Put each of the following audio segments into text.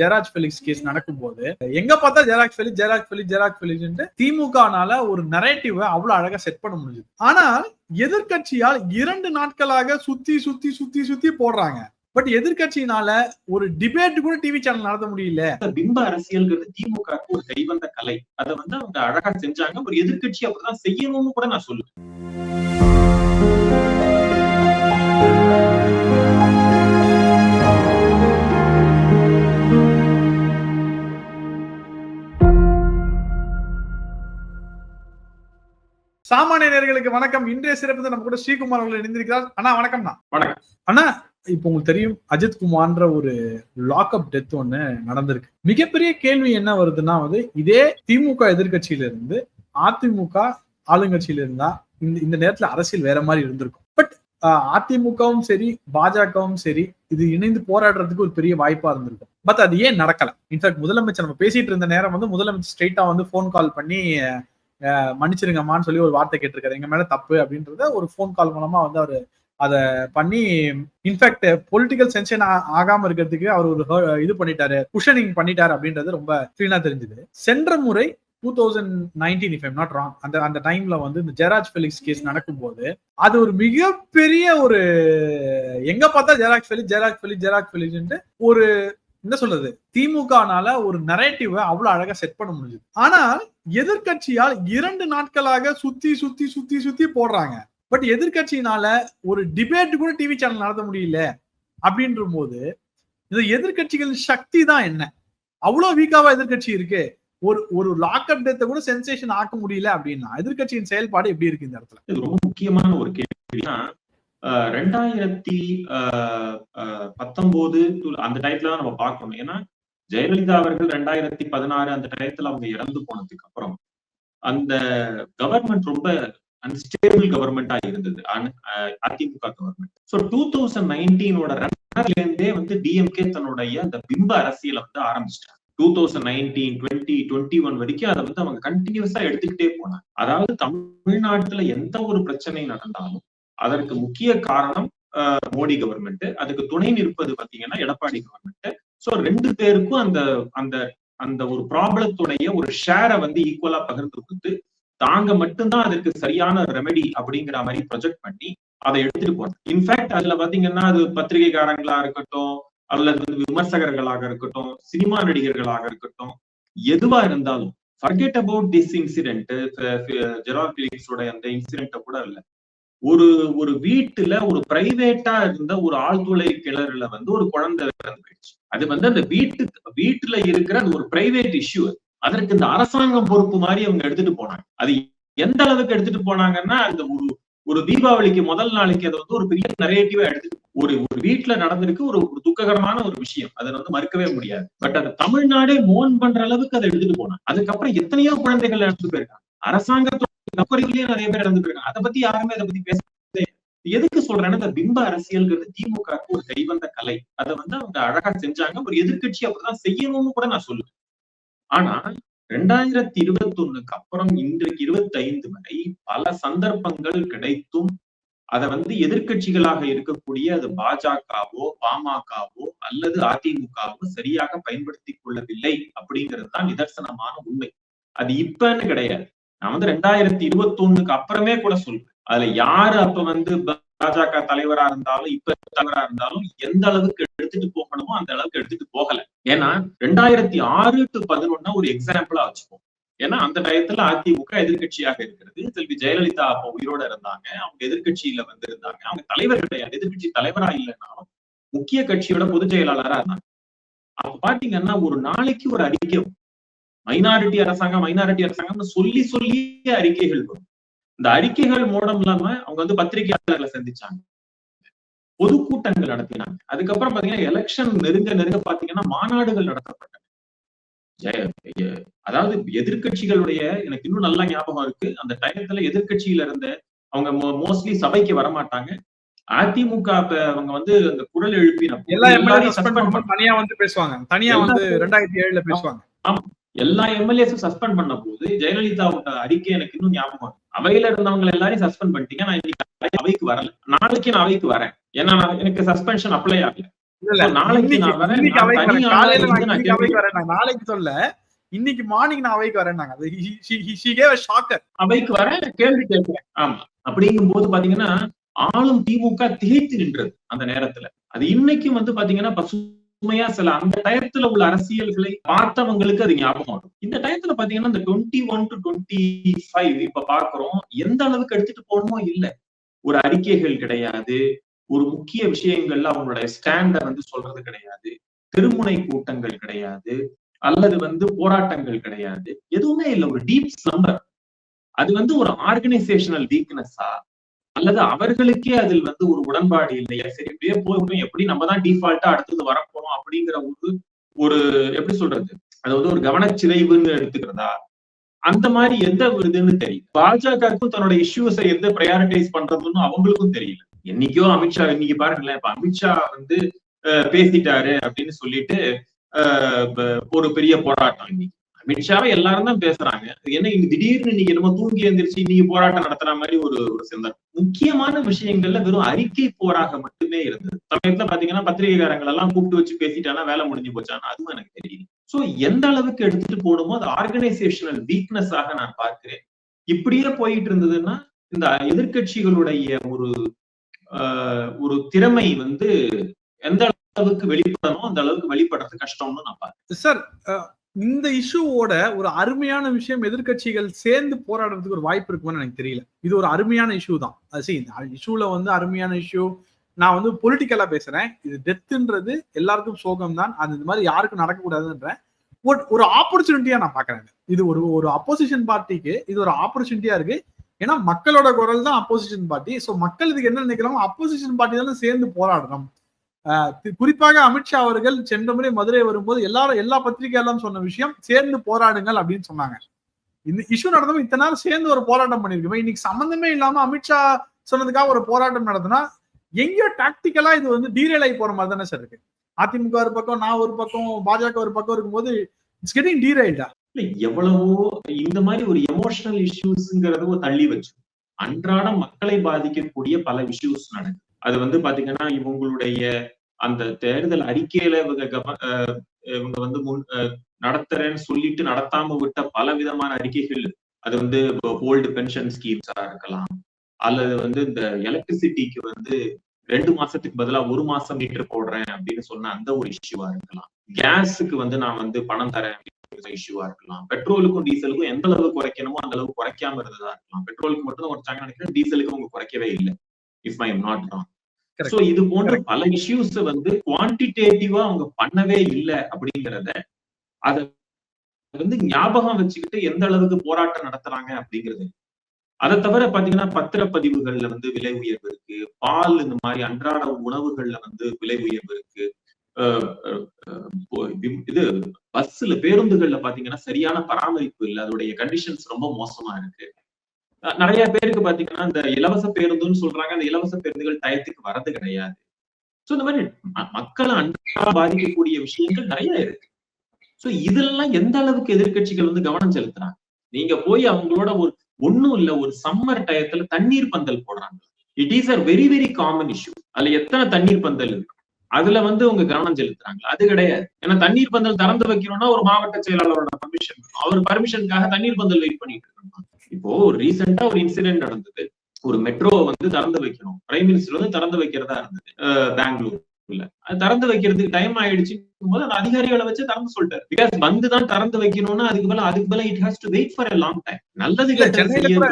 Jeraj Felix case நடக்கும்போது எங்க பார்த்தா Gerald Felix Gerald Felix Gerald Felix திமுகனால ஒரு நரேட்டிவ அவ்வளவு அழகா செட் பண்ண முடிஞ்சது. ஆனால் எதிர்கட்சியால் இரண்டு நாட்களாக சுத்தி சுத்தி சுத்தி சுத்தி போடுறாங்க. பட் எதிர்கட்சியினால ஒரு டிபேட் கூட டிவி சேனல் நடத்த முடியல. பிம்ப அரசியல்ங்கிறது திமுக ஒரு கைவந்த கலை. அதை வந்து அவங்க அழகா செஞ்சாங்க. ஒரு எதிர்கட்சி அப்படிதான் செய்யணும்னு கூட நான் சொல்லுவேன். சாமானிய நேர்களுக்கு வணக்கம். இன்றைய சிறப்பு நம்ம கூட ஸ்ரீகுமார் அவர்கள் இணைந்திருக்கிறார். அண்ணா வணக்கம்ண்ணா. வணக்கம். அண்ணா இப்போ உங்களுக்கு தெரியும் அஜித் குமார்ன்ற ஒரு லாக்அப் டெத் ஒண்ணு நடந்திருக்கு. மிகப்பெரிய கேள்வி என்ன வருதுன்னா வந்து இதே திமுக எதிர்கட்சியில இருந்து அதிமுக ஆளுங்கட்சியில இருந்தா இந்த இந்த நேரத்துல அரசியல் வேற மாதிரி இருந்திருக்கும். பட் அதிமுகவும் சரி பாஜகவும் சரி இது இணைந்து போராடுறதுக்கு ஒரு பெரிய வாய்ப்பா இருந்திருக்கும். பட் அது ஏன் நடக்கல? இன்ஃபேக்ட் முதலமைச்சர் நம்ம பேசிட்டு இருந்த நேரம் வந்து முதலமைச்சர் ஸ்ட்ரெயிட்டா வந்து ஃபோன் கால் பண்ணி மன்னிச்சிருங்கம்மான்னு சொல்லி ஒரு வார்த்தை கேட்டிருக்காரு. எங்க மேல தப்பு அப்படின்றத ஒரு ஃபோன் கால் மூலமா வந்து அவர் அதை பண்ணி இன்ஃபேக்ட் பொலிட்டிக்கல் சென்ஷன் ஆகாம இருக்கிறதுக்கு அவர் ஒரு இது பண்ணிட்டாரு குஷனிங் பண்ணிட்டாரு அப்படின்றது ரொம்ப கிளீனா தெரிஞ்சுது. சென்ற முறை two thousand nineteen if not wrong அந்த அந்த டைம்ல வந்து இந்த ஜெராஜ் பெலிக்ஸ் கேஸ் நடக்கும்போது அது ஒரு மிகப்பெரிய ஒரு எங்க பார்த்தா Gerald Felix Gerald Felix Gerald Felix ஒரு என்ன சொல்றது? திமுகனால ஒரு நரேட்டிவ அவ்வளவு அழகா செட் பண்ண முடிஞ்சது. ஆனால் எதிர்கட்சியால் இரண்டு நாட்களாக சுத்தி சுத்தி சுத்தி சுத்தி போடுறாங்க. பட் எதிர்கட்சியினால ஒரு டிபேட் கூட டிவி சேனல் நடத்த முடியல அப்படின்ற போது இந்த எதிர்கட்சிகள் சக்தி தான் என்ன? அவ்வளவு வீக்காவா எதிர்கட்சி இருக்கு? ஒரு ஒரு லாக்அப் டேத்தை கூட சென்சேஷன் ஆக்க முடியல அப்படின்னா எதிர்கட்சியின் செயல்பாடு எப்படி இருக்கு இந்த இடத்துல? இது ரொம்ப முக்கியமான ஒரு கேள்வினா ரெண்டாயிரத்தி பத்தொன்பது அந்த டயத்துல தான் நம்ம பார்க்கணும். ஏன்னா ஜெயலலிதா அவர்கள் ரெண்டாயிரத்தி பதினாறு அந்த டயத்துல அவங்க இறந்து போனதுக்கு அப்புறம் அந்த கவர்மெண்ட் ரொம்ப அன்ஸ்டேபிள் கவர்மெண்டா இருந்தது. AIADMK government so two thousand நைன்டீனோட இருந்தே வந்து டிஎம்கே தன்னுடைய அந்த பிம்ப அரசியலை வந்து ஆரம்பிச்சிட்டாங்க. Two thousand nineteen twenty twenty one வரைக்கும் அதை வந்து அவங்க கண்டினியூஸா எடுத்துக்கிட்டே போனாங்க. அதாவது தமிழ்நாட்டுல எந்த ஒரு பிரச்சனை நடந்தாலும் அதற்கு முக்கிய காரணம் மோடி கவர்மெண்ட் அதுக்கு துணை நிற்பது பாத்தீங்கன்னா எடப்பாடி கவர்மெண்ட் சோ ரெண்டு பேருக்கும் அந்த அந்த அந்த ஒரு ப்ராப்ளத்துடைய ஒரு ஷேரை வந்து ஈக்குவலா பகிர்ந்து கொடுத்து தாங்க மட்டும்தான் அதற்கு சரியான ரெமெடி அப்படிங்கிற மாதிரி ப்ரொஜெக்ட் பண்ணி அதை எடுத்துட்டு போனாங்க இன்ஃபேக்ட் அதுல பாத்தீங்கன்னா அது பத்திரிகைக்காரங்களா இருக்கட்டும் அல்லது வந்து விமர்சகர்களாக இருக்கட்டும் சினிமா நடிகர்களாக இருக்கட்டும் எதுவா இருந்தாலும் forget about this incident Gerald பிலிக்ஸோட அந்த இன்சிடென்ட்ட கூட இல்லை. ஒரு ஒரு வீட்டுல ஒரு பிரைவேட்டா இருந்த ஒரு ஆழ்துளை கிணறுல வந்து ஒரு குழந்தை இறந்து போயிடுச்சு. அது வந்து அந்த வீட்டு வீட்டுல இருக்கிற அது ஒரு பிரைவேட் இஷ்யூ அதற்கு இந்த அரசாங்கம் பொறுப்பு மாதிரி அவங்க எடுத்துட்டு போனாங்க. அது எந்த அளவுக்கு எடுத்துட்டு போனாங்கன்னா அந்த ஒரு ஒரு தீபாவளிக்கு முதல் நாளைக்கு அதை வந்து ஒரு பெரிய நரேட்டிவா எடுத்துட்டு ஒரு ஒரு வீட்டுல நடந்திருக்கு ஒரு ஒரு துக்ககரமான ஒரு விஷயம். அதை வந்து மறுக்கவே முடியாது. பட் அது தமிழ்நாடே மோன் பண்ற அளவுக்கு அதை எடுத்துட்டு போனாங்க. அதுக்கப்புறம் எத்தனையோ குழந்தைகள் எடுத்துட்டு போயிருக்காங்க. அரசாங்கத்தோட தப்பறிவிலேயே நிறைய பேர் இறந்து போயிருக்காங்க. அதை பத்தி யாருமே அதை பத்தி பேச எதுக்கு சொல்றேன்னா இந்த பிம்ப அரசியல்ங்கிறது திமுக ஒரு கைவந்த கலை. அதை வந்து அவங்க அழகா செஞ்சாங்க. ஒரு எதிர்கட்சி அப்படிதான் செய்யணும்னு கூட நான் சொல்லுவேன். ஆனா ரெண்டாயிரத்தி இருபத்தி ஒண்ணுக்கு அப்புறம் இன்றைக்கு இருபத்தி ஐந்து வரை பல சந்தர்ப்பங்கள் கிடைத்தும் அதை வந்து எதிர்கட்சிகளாக இருக்கக்கூடிய அது பாஜகவோ பாமகவோ அல்லது அதிமுகவோ சரியாக பயன்படுத்தி கொள்ளவில்லை அப்படிங்கிறது தான் நிதர்சனமான உண்மை. அது இப்பன்னு கிடையாது. நான் வந்து ரெண்டாயிரத்தி இருபத்தி ஒண்ணுக்கு அப்புறமே கூட சொல்றேன். அதுல யாரு அப்ப வந்து பாஜக தலைவரா இருந்தாலும் இப்ப தலைவரா இருந்தாலும் எந்த அளவுக்கு எடுத்துட்டு போகணுமோ அந்த அளவுக்கு எடுத்துட்டு போகல. ஏன்னா ரெண்டாயிரத்தி ஆறு டு பதினொன்னா ஒரு எக்ஸாம்பிளா வச்சுப்போம் ஏன்னா அந்த டயத்துல அதிமுக எதிர்கட்சியாக இருக்கிறது. செல்வி ஜெயலலிதா அப்ப உயிரோட இருந்தாங்க. அவங்க எதிர்கட்சியில வந்து இருந்தாங்க அவங்க தலைவர் கிடையாது. எதிர்கட்சி தலைவரா இல்லைன்னாலும் முக்கிய கட்சியோட பொதுச் செயலாளரா இருந்தாங்க. அப்ப பாத்தீங்கன்னா ஒரு நாளைக்கு ஒரு அறிக்கை மைனாரிட்டி அரசாங்கம் மைனாரிட்டி அரசாங்கம்னு சொல்லி சொல்லி அறிக்கைகள் வரும். இந்த அறிக்கைகள் மூலம் இல்லாம அவங்க வந்து பத்திரிகையாளர்களை சந்திச்சாங்க. பொதுக்கூட்டங்கள் நடத்தினாங்க. அதுக்கப்புறம் பாத்தீங்கன்னா எலெக்ஷன் நெருங்க நெருங்க பாத்தீங்கன்னா மாநாடுகள் நடத்தப்பட்டன அதாவது எதிர்கட்சிகளுடைய எனக்கு இன்னும் நல்லா ஞாபகம் இருக்கு அந்த டயத்துல எதிர்கட்சியில இருந்த அவங்க மோஸ்ட்லி சபைக்கு வரமாட்டாங்க. அதிமுக அவங்க வந்து அந்த குரல் எழுப்பின எல்லா தனியா வந்து பேசுவாங்க. தனியா வந்து ரெண்டாயிரத்தி ஏழுல பேசுவாங்க. ஆமா. எல்லா எம்எல்ஏஸும் சஸ்பெண்ட் பண்ண போது ஜெயலலிதாவோட அறிக்கை எனக்கு இன்னும் ஞாபகம் அவையில இருந்தவங்க எல்லாரையும் சஸ்பெண்ட் பண்ணிட்டீங்க. நான் இன்னைக்கு அவைக்கு வரல. நாளைக்கு நான் அவைக்கு வரேன். ஏன்னா எனக்கு சஸ்பென்ஷன் அப்ளை ஆகல. நாளைக்கு வரேன், வரேன். வரேன். சொல்ல இன்னைக்கு மார்னிங் நான் அவைக்கு shocker. அவைக்கு வர கேள்வி கேட்கிறேன். ஆமா. அப்படிங்கும் போது பாத்தீங்கன்னா ஆளும் திமுக திகைத்து நின்றது அந்த நேரத்துல. அது இன்னைக்கும் வந்து பாத்தீங்கன்னா உண்மையா சில அந்த டயத்துல உள்ள அரசியல்களை பார்த்தவங்களுக்கு அது ஞாபகம் வரும். இந்த டயத்துல பாத்தீங்கன்னா இந்த twenty one to twenty five இப்ப பாக்குறோம் எந்த அளவுக்கு எடுத்துட்டு போகணுமோ இல்ல. ஒரு அறிக்கைகள் கிடையாது. ஒரு முக்கிய விஷயங்கள்ல அவங்களுடைய ஸ்டாண்ட வந்து சொல்றது கிடையாது. திருமுனை கூட்டங்கள் கிடையாது. அல்லது வந்து போராட்டங்கள் கிடையாது. எதுவுமே இல்ல. ஒரு டீப் ஸ்லம்பர் அது வந்து ஒரு ஆர்கனைசேஷனல் வீக்னஸா அல்லது அவர்களுக்கே அதில் வந்து ஒரு உடன்பாடு இல்லையா? சரி இப்படியே போகணும் எப்படி நம்ம தான் டிஃபால்ட்டா அடுத்தது வரப்போறோம் அப்படிங்கிற ஒரு ஒரு எப்படி சொல்றது? அதாவது ஒரு கவனச்சிதைவுன்னு எடுத்துக்கிறதா? அந்த மாதிரி எந்த ஒரு இதுன்னு தெரியும். பாஜகவுக்கும் தன்னோட இஷ்யூஸை எந்த ப்ரையாரிட்டைஸ் பண்றதுன்னு அவங்களுக்கும் தெரியல. என்னைக்கோ அமித்ஷா இன்னைக்கு பாருங்களேன் இப்ப அமித்ஷா வந்து பேசிட்டாரு அப்படின்னு சொல்லிட்டு அஹ், ஒரு பெரிய போராட்டம் இன்னைக்கு. அமித்ஷாவை எல்லாரும் தான் பேசுறாங்க. என்ன திடீர்னு நீங்க நம்ம தூங்கி எந்திரிச்சு நீங்க போராட்டம் நடத்துற மாதிரி ஒரு ஒரு சிந்தனை. முக்கியமான விஷயங்கள்ல வெறும் அறிக்கை போராக மட்டுமே இருந்தது. சமயத்துல பாத்தீங்கன்னா பத்திரிகைக்காரங்கள் எல்லாம் கூப்பிட்டு வச்சு பேசிட்டானா வேலை முடிஞ்சு போச்சானா அதுவும் எனக்கு தெரியல. சோ எந்த அளவுக்கு எடுத்துட்டு போடுமோ அது ஆர்கனைசேஷனல் வீக்னஸ் ஆக நான் பார்க்கிறேன். இப்படியே போயிட்டு இருந்ததுன்னா இந்த எதிர்க்கட்சிகளுடைய ஒரு ஆஹ், ஒரு திறமை வந்து எந்த அளவுக்கு வெளிப்படணும் அந்த அளவுக்கு வெளிப்படுறது கஷ்டம்னு நான் பார்க்கிறேன். சார் இந்த இஷ்யூவோட ஒரு அருமையான விஷயம் எதிர்க்கட்சிகள் சேர்ந்து போராடுறதுக்கு ஒரு வாய்ப்பு இருக்குமான்னு எனக்கு தெரியல. இது ஒரு அருமையான இஷ்யூ தான். சரி இந்த இஷ்யூல வந்து அருமையான இஷ்யூ நான் வந்து பொலிட்டிக்கலா பேசுறேன். இது டெத்துன்றது எல்லாருக்கும் சோகம் தான். அது இந்த மாதிரி யாருக்கும் நடக்கக்கூடாதுன்றேன். பட் ஒரு ஆப்பர்ச்சுனிட்டியா நான் பாக்குறேன் இது ஒரு ஒரு அப்போசிஷன் பார்ட்டிக்கு இது ஒரு ஆப்பர்ச்சுனிட்டியா இருக்கு. ஏன்னா மக்களோட குரல் தான் அப்போசிஷன் பார்ட்டி ஸோ மக்கள் இதுக்கு என்ன நினைக்கிறாங்க அப்போசிஷன் பார்ட்டி தானே சேர்ந்து போராடுறோம். குறிப்பாக அமித்ஷா அவர்கள் சென்ற முறை மதுரை வரும்போது எல்லாரும் எல்லா பத்திரிகையெல்லாம் சொன்ன விஷயம் சேர்ந்து போராடுங்கள் அப்படின்னு சொன்னாங்க. இந்த இஷ்யூ நடந்தவங்க இத்தனை நாள் சேர்ந்து ஒரு போராட்டம் பண்ணிருக்கோம் இன்னைக்கு சம்மந்தமே இல்லாம அமித்ஷா சொன்னதுக்காக ஒரு போராட்டம் நடத்தினா எங்கேயோ டாக்டிக்கலா இது வந்து டீரேல் ஆகி போற மாதிரி தானே சார் இருக்கு. அதிமுக ஒரு பக்கம் நான் ஒரு பக்கம் பாஜக ஒரு பக்கம் இருக்கும்போது இட்ஸ் கெட்டிங் டீரைல்டா இல்ல எவ்வளவோ இந்த மாதிரி ஒரு எமோஷனல் இஷ்யூஸ்ங்கிறத தள்ளி வச்சு அன்றாடம் மக்களை பாதிக்கக்கூடிய பல இஷ்யூஸ் நடக்குது. அது வந்து பாத்தீங்கன்னா இவங்களுடைய அந்த தேர்தல் அறிக்கையில இவங்க கவ- இவங்க வந்து முன் நடத்துறேன்னு சொல்லிட்டு நடத்தாம விட்ட பல விதமான அறிக்கைகள். அது வந்து ஓல்டு பென்ஷன் ஸ்கீம்ஸா இருக்கலாம். அல்லது வந்து இந்த எலக்ட்ரிசிட்டிக்கு வந்து ரெண்டு மாசத்துக்கு பதிலா ஒரு மாசம் மீட்டர் போடுறேன் அப்படின்னு சொன்ன அந்த ஒரு இஷ்யூவா இருக்கலாம். கேஸுக்கு வந்து நான் வந்து பணம் தரேன் இஷ்யூவா இருக்கலாம். பெட்ரோலுக்கும் டீசலுக்கும் எந்த அளவு குறைக்கணுமோ அந்த அளவு குறைக்காம இருந்ததா இருக்கலாம். பெட்ரோலுக்கு மட்டும் தான் குறைச்சாங்கன்னு நினைக்கிறேன். டீசலுக்கு அவங்க குறைக்கவே இல்லை. If I am not wrong. So இது போன்ற பல இஷ்யூஸ் வந்து குவான்டிடேட்டிவா அவங்க பண்ணவே இல்லை அப்படிங்கிறத அத வந்து ஞாபகம் வச்சுக்கிட்டு எந்த அளவுக்கு போராட்டம் நடத்துறாங்க அப்படிங்கிறது. அதை தவிர பாத்தீங்கன்னா பத்திரப்பதிவுகள்ல வந்து விலை உயர்வு இருக்கு. பால் இந்த மாதிரி அன்றாட உணவுகள்ல வந்து விலை உயர்வு இருக்கு. இது பஸ்ல பேருந்துகள்ல பாத்தீங்கன்னா சரியான பராமரிப்பு இல்லை. அதோடைய கண்டிஷன்ஸ் ரொம்ப மோசமா இருக்கு. நிறைய பேருக்கு பாத்தீங்கன்னா இந்த இலவச பேருந்துன்னு சொல்றாங்க. அந்த இலவச பேருந்துகள் டயத்துக்கு வரது கிடையாது. சோ இந்த மாதிரி மக்களை அன்றாட பாதிக்கக்கூடிய விஷயங்கள் நிறைய இருக்கு. சோ இதெல்லாம் எந்த அளவுக்கு எதிர்க்கட்சிகள் வந்து கவனம் செலுத்துறாங்க? நீங்க போய் அவங்களோட ஒரு ஒண்ணும் இல்ல ஒரு சம்மர் டயத்துல தண்ணீர் பந்தல் போடுறாங்க. It is a very very common issue அதுல எத்தனை தண்ணீர் பந்தல் இருக்கு? அதுல வந்து உங்க கவனம் செலுத்துறாங்க. அது கிடையாது. ஏன்னா தண்ணீர் பந்தல் திறந்து வைக்கணும்னா ஒரு மாவட்ட செயலாளரோட பர்மிஷன் அவர் பர்மிஷனுக்காக தண்ணீர் பந்தல் வெயிட் பண்ணிட்டு இருக்கணும் இப்போ ரீசெண்டா ஒரு இன்சிடென்ட் நடந்தது. ஒரு மெட்ரோ வந்து திறந்து வைக்கணும். பிரைம் மினிஸ்டர் வந்து திறந்து வைக்கிறதா இருந்தது. அஹ் பெங்களூர்ல. அது திறந்து வைக்கிறதுக்கு டைம் ஆயிடுச்சு போது அந்த அதிகாரிகளை வச்சு திறந்து சொல்லிட்டாரு. பிகாஸ் வந்து தான் திறந்து வைக்கணும்னா அதுக்கு மேல அதுக்கு மேல it has to wait for a long time நல்லது இல்ல, செய்யும்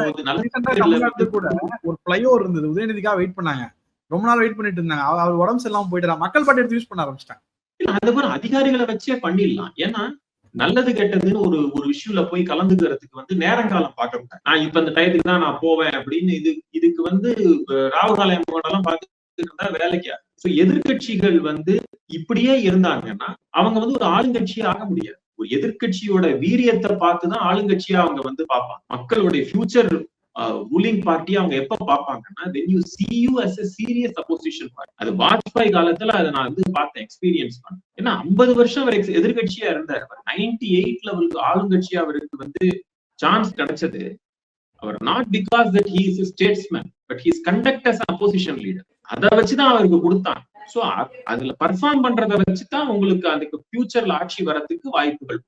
கூட ஒரு பிளைஓவர் இருந்தது. உதயநிதிக்காக வெயிட் பண்ணாங்க. ரொம்ப நாள் வெயிட் பண்ணிட்டு இருந்தாங்க. அவர் உடம்பு சரியில்லாம போயிட்டு மக்கள் பாட்டு எடுத்து யூஸ் பண்ண ஆரம்பிச்சிட்டாங்க. இல்ல அது மாதிரி அதிகாரிகளை வச்சே பண்ணிடலாம். ஏன்னா நல்லது கெட்டதுன்னு ஒரு ஒரு விஷயம்ல போய் கலந்துக்கிறதுக்கு வந்து நேரங்காலம் பார்க்க மாட்டேன். நான் இப்ப இந்த டயத்துக்கு தான் நான் போவேன் அப்படின்னு இது இதுக்கு வந்து அஹ், ராகுல் எல்லாம் பார்த்துட்டு இருந்தா வேலைக்கு? சோ எதிர்க்கட்சிகள் வந்து இப்படியே இருந்தாங்கன்னா அவங்க வந்து ஒரு ஆளுங்கட்சியே ஆக முடியாது. ஒரு எதிர்க்கட்சியோட வீரியத்தை பார்த்துதான் ஆளுங்கட்சியா அவங்க வந்து பார்ப்பாங்க. மக்களுடைய ஃபியூச்சர் ரூலிங் பார்ட்டி அவங்க எப்ப பார்ப்பாங்கன்னா when you see you as a serious opposition party அது வாஜ்பாய் காலத்துல அதை நான் வந்து பார்த்தேன் எக்ஸ்பீரியன்ஸ் பண்ணேன். ஏன்னா ஐம்பது வருஷம் அவர் எதிர்கட்சியா இருந்தார். அவர் நைன்டி எயிட்ல அவருக்கு ஆளுங்கட்சியா அவருக்கு வந்து சான்ஸ் கிடைச்சது. அவர் not because that he is statesman but he's conduct as opposition leader அதை வச்சுதான் அவருக்கு கொடுத்தாங்க. சோ அதுல பர்ஃபார்ம் பண்றத வச்சுதான் உங்களுக்கு அதுக்கு ஃபியூச்சர்ல ஆட்சி வரதுக்கு வாய்ப்புகள்